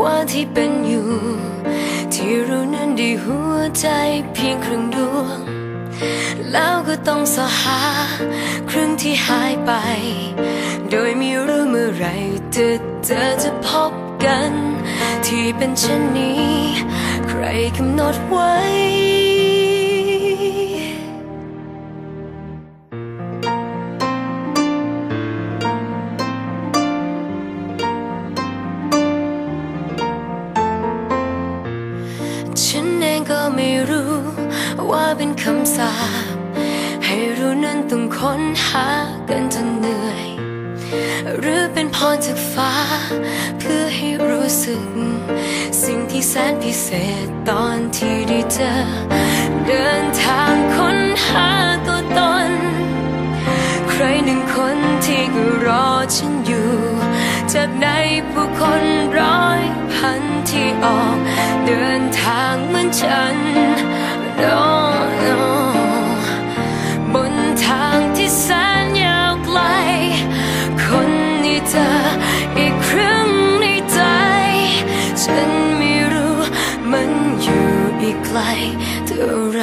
ว่าที่เป็นอยู่ ที่รู้นั้นดีหัวใจเพียงครึ่งดวง แล้วก็ต้องสหาครึ่งที่หายไป โดยไม่รู้เมื่อไรจะเจอจะพบกัน ที่เป็นเช่นนี้ ใครกำหนดไว้ ฉันเองก็ไม่รู้ว่าเป็นคำสาปให้รู้นั้นต้องค้นหากันจนเหนื่อย หรือเป็นพรจากฟ้า เพื่อให้รู้สึก สิ่งที่แสนพิเศษตอนที่ได้เจอ เดินทางค้นหาตัวตน ใครหนึ่งคนที่ก็รอฉันอยู่ ดในผู้คนร้อยพันที่ออก เดินทางเหมือนฉัน no, no บนทางที่แสนยาวไกล คนนี้เธอีกครึ่งในใจ ฉันไม่รู้มันอยู่อีกไกลเท่าไร